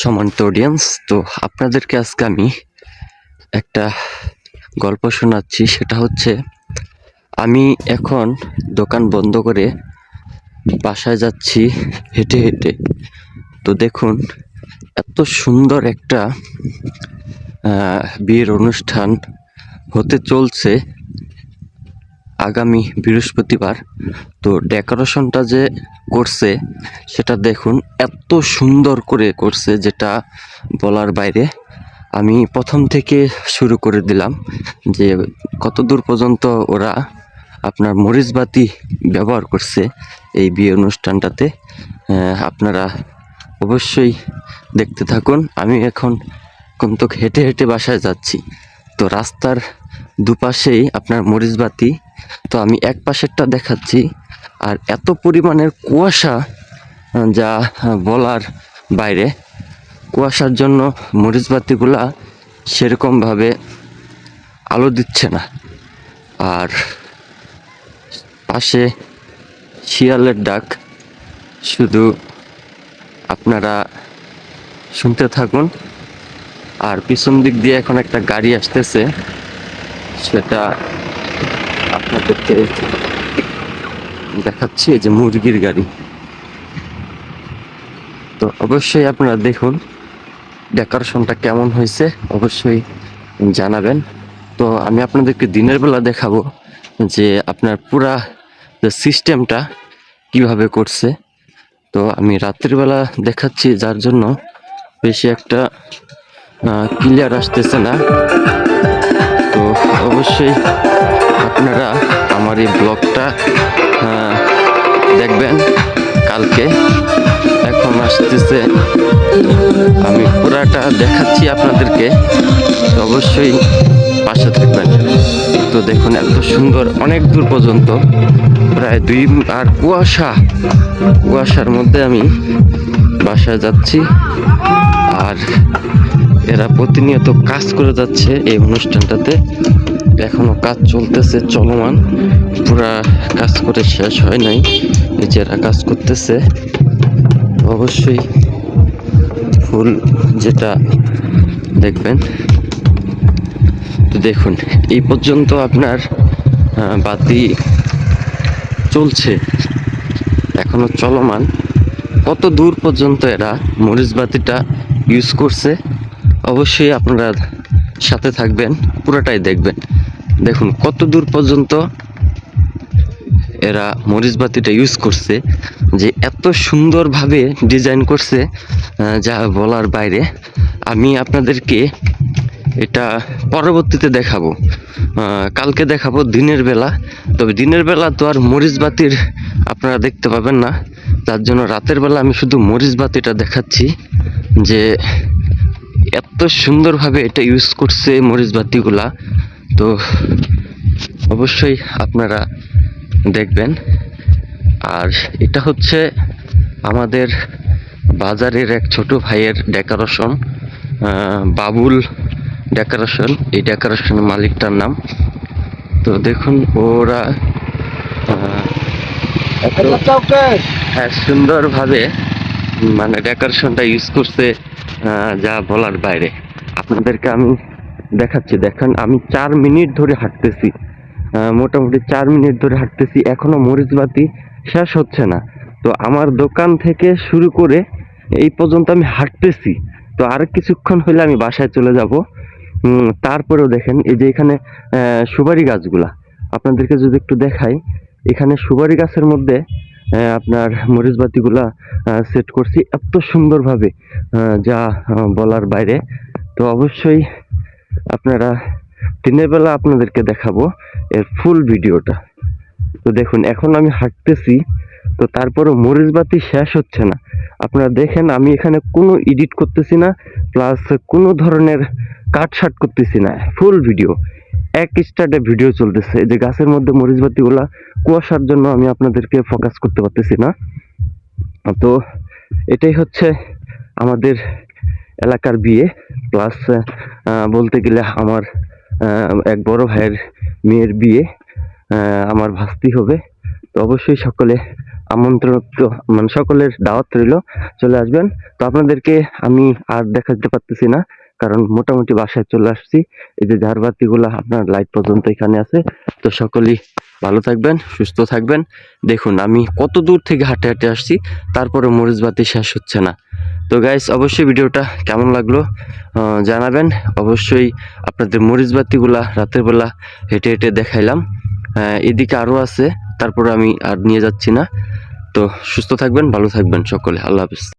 সম্মানিত অডিয়েন্স তো আপনাদেরকে আজকে আমি একটা গল্প শোনাচ্ছি, সেটা হচ্ছে আমি এখন দোকান বন্ধ করে বাসায় যাচ্ছি হেঁটে হেঁটে। তো দেখুন, এত সুন্দর একটা বিয়ের অনুষ্ঠান হতে চলছে। আগামী বৃহস্পতিবার, তো ডেকোরেশনটা যে করছে, সেটা দেখুন, এত সুন্দর করে করছে যেটা বলার বাইরে। আমি প্রথম থেকে শুরু করে দিলাম যে কত দূর পর্যন্ত ওরা আপনার মরিচবাতি ব্যবহার করছে এই বিয়ে অনুষ্ঠানটাতে আপনারা অবশ্যই দেখতে থাকুন। আমি এখন কিন্তু হেঁটে হেঁটে বাসায় যাচ্ছি। তো রাস্তার দুপাশেই আপনার মরিচবাতি তো আমি এক পাশেরটা দেখাচ্ছি। আর এত পরিমাণের কুয়াশা যা বলার বাইরে, কুয়াশার জন্য মরিচবাতিগুলা সেরকমভাবে আলো দিচ্ছে না। আর পাশে শিয়ালের ডাক, শুধু আপনারা শুনতে থাকুন। আর পিছন দিক দিয়ে এখন একটা গাড়ি আসতেছে। সেটা আপনাদেরকে দেখাচ্ছি, এই যে মুরগির গাড়ি। তো অবশ্যই আপনারা দেখুন, ডেকোরেশনটা কেমন হয়েছে, অবশ্যই জানাবেন। তো আমি আপনাদেরকে দিনের বেলা দেখাবো যে আপনার পুরা যে সিস্টেমটা কীভাবে করছে। তো আমি রাত্রিবেলা দেখাচ্ছি, যার জন্য বেশি একটা ক্লিয়ার আসতেছে না। তো অবশ্যই আপনারা আমার এই ব্লগটা দেখবেন কালকে। এখন আসতেছে, আমি পুরাটা দেখাচ্ছি আপনাদেরকে। তো অবশ্যই পাশে থাকবেন। তো দেখুন, এত সুন্দর, অনেক দূর পর্যন্ত। প্রায় দুই, আর কুয়াশা, কুয়াশার মধ্যে আমি বাসায় যাচ্ছি। আর এরা প্রতিনিয়ত কাজ করে যাচ্ছে এই অনুষ্ঠানটাতে। এখনও কাজ চলতেছে, চলমান। পুরা কাজ করে শেষ হয় নাই, নিজেরা কাজ করতেছে। অবশ্যই ফুল যেটা দেখবেন। তো দেখুন, এই পর্যন্ত আপনার বাতি চলছে, এখনও চলমান। কত দূর পর্যন্ত এরা মরিচ বাতিটা ইউজ করছে অবশ্যই আপনারা সাথে থাকবেন, পুরোটাই দেখবেন। দেখুন, কত দূর পর্যন্ত এরা মরিচ বাতিটা ইউজ করছে, যে এত সুন্দরভাবে ডিজাইন করছে যা বলার বাইরে। আমি আপনাদেরকে এটা পরবর্তীতে দেখাবো। কালকে দেখাবো দিনের বেলা। তবে দিনের বেলা তো আর মরিচ বাতির আপনারা দেখতে পাবেন না। তার জন্য রাতের বেলা আমি শুধু মরিচ বাতিটা দেখাচ্ছি, যে এত সুন্দরভাবে এটা ইউজ করছে মরিচ বাতিগুলা। তো অবশ্যই আপনারা দেখবেন। আর এটা হচ্ছে আমাদের বাজারের এক ছোট ভাইয়ের ডেকোরেশন বাবুল ডেকোরেশন এই ডেকোরেশনের মালিকটার নাম। তো দেখুন ওরা এত হ্যাঁ সুন্দরভাবে মানে ডেকোরেশনটা ইউজ করছে যা বলার বাইরে। আপনাদেরকে আমি দেখাচ্ছি, দেখেন, আমি চার মিনিট ধরে হাঁটতেছি। মোটামুটি চার মিনিট ধরে হাঁটতেছি, এখনও মরিচবাতি শেষ হচ্ছে না। তো আমার দোকান থেকে শুরু করে এই পর্যন্ত আমি হাঁটতেছি। তো আর কিছুক্ষণ হলে আমি বাসায় চলে যাব। তারপরেও দেখেন, এই যে এখানে সুপারি গাছগুলা, আপনাদেরকে যদি একটু দেখাই, এখানে সুপারি গাছের মধ্যে আপনার মরিচবাতিগুলা সেট করছি এত সুন্দরভাবে যা বলার বাইরে। তো অবশ্যই আপনারা দিনের বেলা আপনাদেরকে দেখাবো এর ফুল ভিডিওটা। তো দেখুন, এখন আমি হাঁটতেছি, তো তারপরে মরিচবাতি শেষ হচ্ছে না। আপনারা দেখেন, আমি এখানে কোনো এডিট করতেছি না প্লাস কোনো ধরনের কাট শাট করতেছি না ফুল ভিডিও এক স্টার্টে ভিডিও চলতেছে। যে গাছের মধ্যে মরিচবাতিগুলা কুয়াশার জন্য আমি আপনাদেরকে ফোকাস করতে পারতেছি না। তো এটাই হচ্ছে আমাদের এলাকার বিয়ে। প্লাস বলতে গেলে আমার এক বড় ভাইয়ের মেয়ের বিয়ে আমার ভাস্তি হবে। তো অবশ্যই সকলে আমন্ত্রণ মানে সকলের দাওয়াত রইল। চলে আসবেন। তো আপনাদেরকে আমি আর দেখাতে পারতেছি না। কারণ মোটামুটি বাসায় চলে আসছি। এই যে ঝাড়বাতিগুলো আপনার লাইট পর্যন্ত এখানে আছে। তো সকলেই ভালো থাকবেন, সুস্থ থাকবেন। দেখুন, আমি কত দূর থেকে হাঁটে হাঁটে আসছি তারপরে মরিচ বাতি শেষ হচ্ছে না। তো গাইস অবশ্যই ভিডিওটা কেমন লাগল জানাবেন। অবশ্যই আপনাদের মরিচ বাতিগুলা রাতের বেলা হেঁটে হেঁটে দেখাইলাম। এদিকে আরও আছে, তারপরে আমি আর নিয়ে যাচ্ছি না। তো সুস্থ থাকবেন, ভালো থাকবেন সকলে। আল্লাহ হাফিজ।